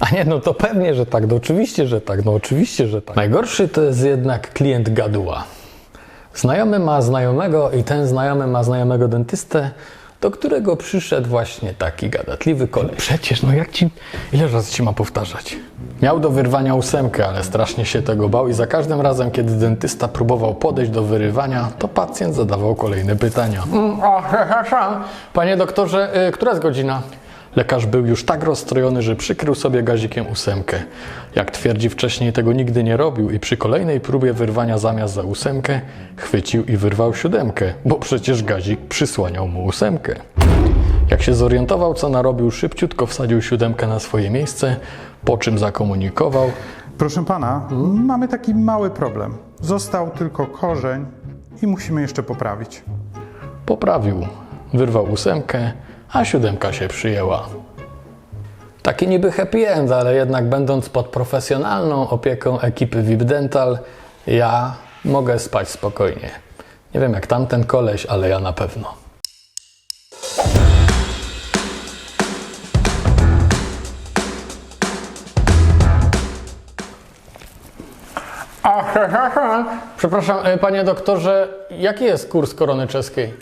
A nie, no to pewnie, że tak, no oczywiście, że tak, no oczywiście, że tak. Najgorszy to jest jednak klient gaduła. Znajomy ma znajomego i ten znajomy ma znajomego dentystę, do którego przyszedł właśnie taki gadatliwy kolej. Przecież, no jak ci, ile razy ci ma powtarzać? Miał do wyrwania ósemkę, ale strasznie się tego bał i za każdym razem, kiedy dentysta próbował podejść do wyrywania, to pacjent zadawał kolejne pytania. Mm, panie doktorze, y, która jest godzina? Lekarz był już tak rozstrojony, że przykrył sobie gazikiem ósemkę. Jak twierdzi wcześniej, tego nigdy nie robił i przy kolejnej próbie wyrwania zamiast za ósemkę chwycił i wyrwał siódemkę, bo przecież gazik przysłaniał mu ósemkę. Jak się zorientował, co narobił, szybciutko wsadził siódemkę na swoje miejsce, po czym zakomunikował. Proszę pana, mamy taki mały problem. Został tylko korzeń i musimy jeszcze poprawić. Poprawił, wyrwał ósemkę, a siódemka się przyjęła. Taki niby happy end, ale jednak będąc pod profesjonalną opieką ekipy VIP Dental, ja mogę spać spokojnie. Nie wiem jak tamten koleś, ale ja na pewno. Przepraszam, e, panie doktorze, jaki jest kurs korony czeskiej?